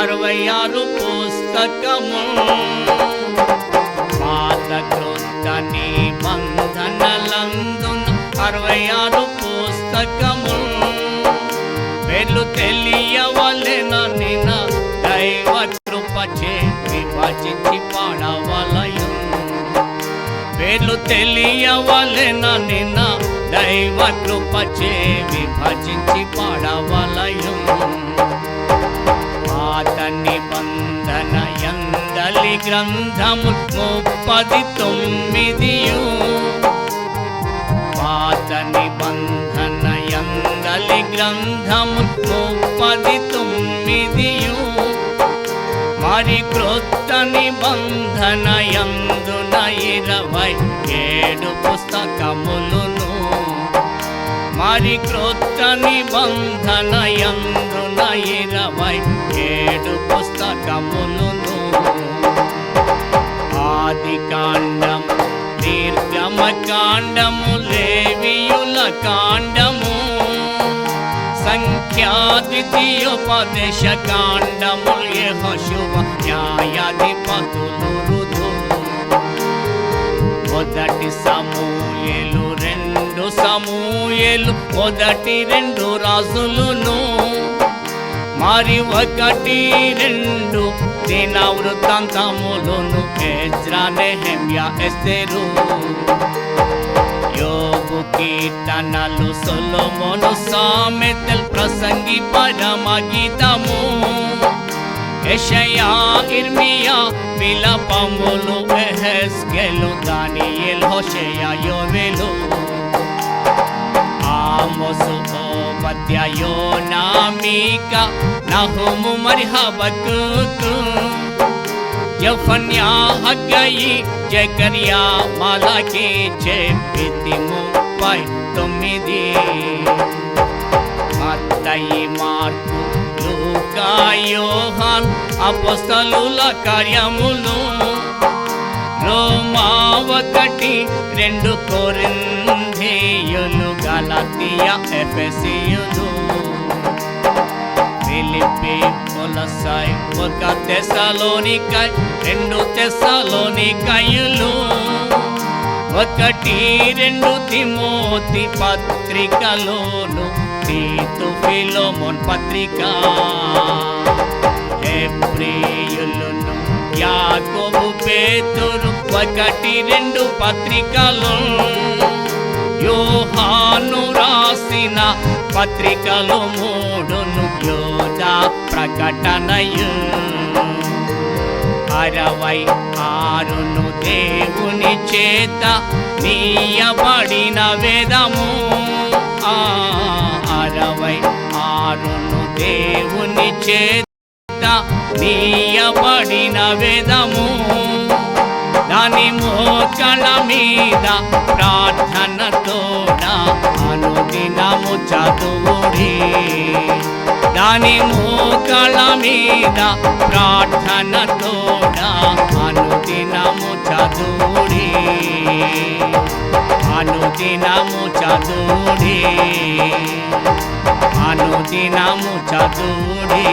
అరవై ఆరు పుస్తకము. పాత క్రొత్త నిబంధనలందున అరవై ఆరు పుస్తకము. వెలు తెలియవలెనని దైవ కృపచే విభజించి పాడవలయం పేర్లు తెలియవలెన నిన్న దైవ కృపచే విభజించి గ్రంథము ముప్పది తొమ్మిది పాత నిబంధన ఎందలి గ్రంథము ముప్పది తొమ్మిది మరి క్రొత్త నిబంధన యందున ఇరవై ఏడు పుస్తకములును. మరి క్రొత్త నిబంధన యందున ఇరవై ఏడు పుస్తకములు. ఆది కాండం నిర్గమ కాండము లేవియుల కాండము. సంఖ్యాద్వితీయోపదేశ కాండము యెహోషువ న్యాయాధిపతులు రుదు మొదటి సమూయలు రెండు సమూయలు మొదటి రెండు రాజులును. మరి ఒకటి రెండు దిన వృత్తాంతములను ఎజ్రా నెహమ్యా యోగు కీర్తనలు సొలొమోను సామెతల్ ప్రసంగి పరమ గీతము. యెషయా ఇర్మియా విలపములు ఎహెస్కెలు దానియేల్ హోషేయా యోవేలు. ఆమోసు ఓబద్య యోనామీక నహుము మరి యఫన్యా హగ్గయి జకర్యా మలకి చెప్పింది ముప్పై తొమ్మిది. మత్తయి మార్పు లూకాయోహాన్ అపస్తలుల కార్యములు. రోమా ఒకటి రెండు కొరింథీయులు గలతీయ ఎఫెసియులు ఫిలిపి కొలసాయ్ ఒక తెసలోనికై రెండు తెసలోనికయులు ఒకటి రెండు తిమోతి పత్రికలోను తీతు ఫిలోమోన్ పత్రిక హెబ్రీయులను యాకోబు పేతురు ఒకటి రెండు పత్రికలు యోహాను రాసిన పత్రికలు మూడును యోధా ప్రకటనయు. అరవై ఆరును దేవుని చేత నీయబడిన వేదము. ఆ అరవై ఆరును దేవుని చేత నీయబడిన వేదము. దాని మోకళ మీద ప్రార్థనతోడ అనుదినము చదువుడి దాని మోకళ మీద ప్రార్థనతోడ అనుదినము చదువుడి అనుదినము చదువుడి అనుదినము చదువుడి